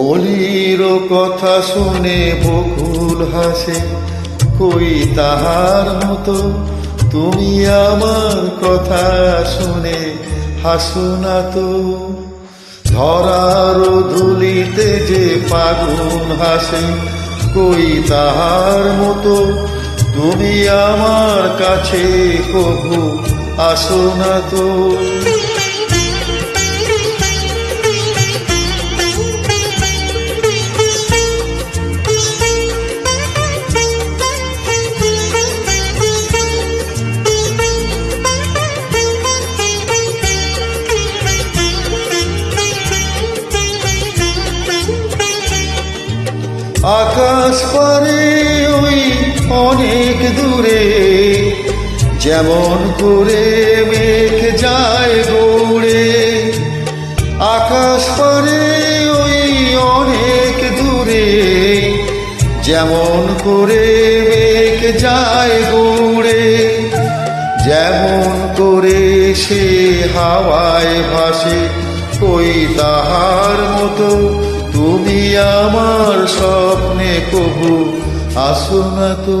অলির কথা শুনে বকুল হাসে, কই তাহার মতো তুমি আমার কথা শুনে হাসো না তো। ধরার ধুলিতে যে পাগুন হাসে, কই তাহার মতো তুমি আমার কাছে কবু আসো না তো। আকাশ পারে ওই অনেক দূরে। যেমন করে মেঘ যায় গৌড়ে, আকাশ পারে ওই অনেক দূরে। যেমন করে মেঘ যায় গৌড়ে, যেমন করে সে হাওয়ায় ভাসে কই তাহার মতো তুমি আমার স্বপ্নে কবু আসো না তো।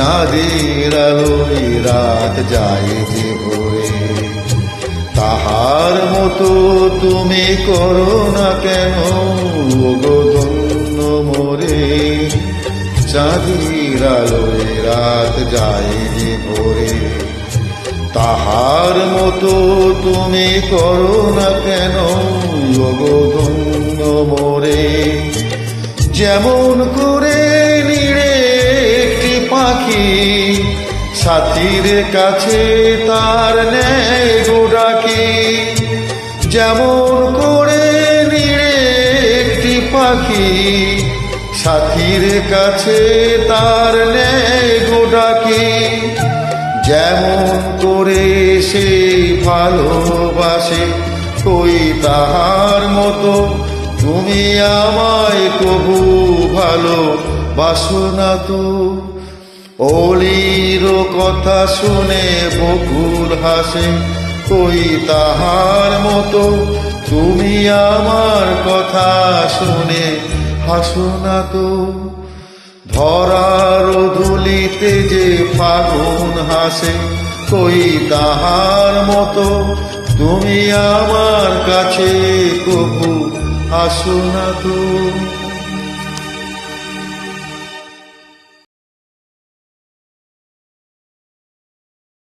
চাঁদের আলোয় রাত যায় যে তাহার মতো তুমি করো না কেন ওগো ধন্য মোরে চাঁদের আলোয় রাত যায় যে তাহার মতো তুমি করো না কেন ওগো ধন্য মোরে যেমন করে সাথীর কাছে তার নেয় গোডাকি যেমন করে নিড়ে একটি পাখি, সাথীর কাছে তার নেয় গোডাকি যেমন করে সে ভালোবাসে কই তাহার মতো। তুমি আমায় কবু ভালো বাসো না তো। অলির কথা শুনে বকুল হাসে কই তাহার মতো তুমি আমার কথা শুনে হাসো না তো। ধরার ধুলিতে যে ফাগুন হাসে কই তাহার মতো তুমি আমার কাছে কবু আসো না তো।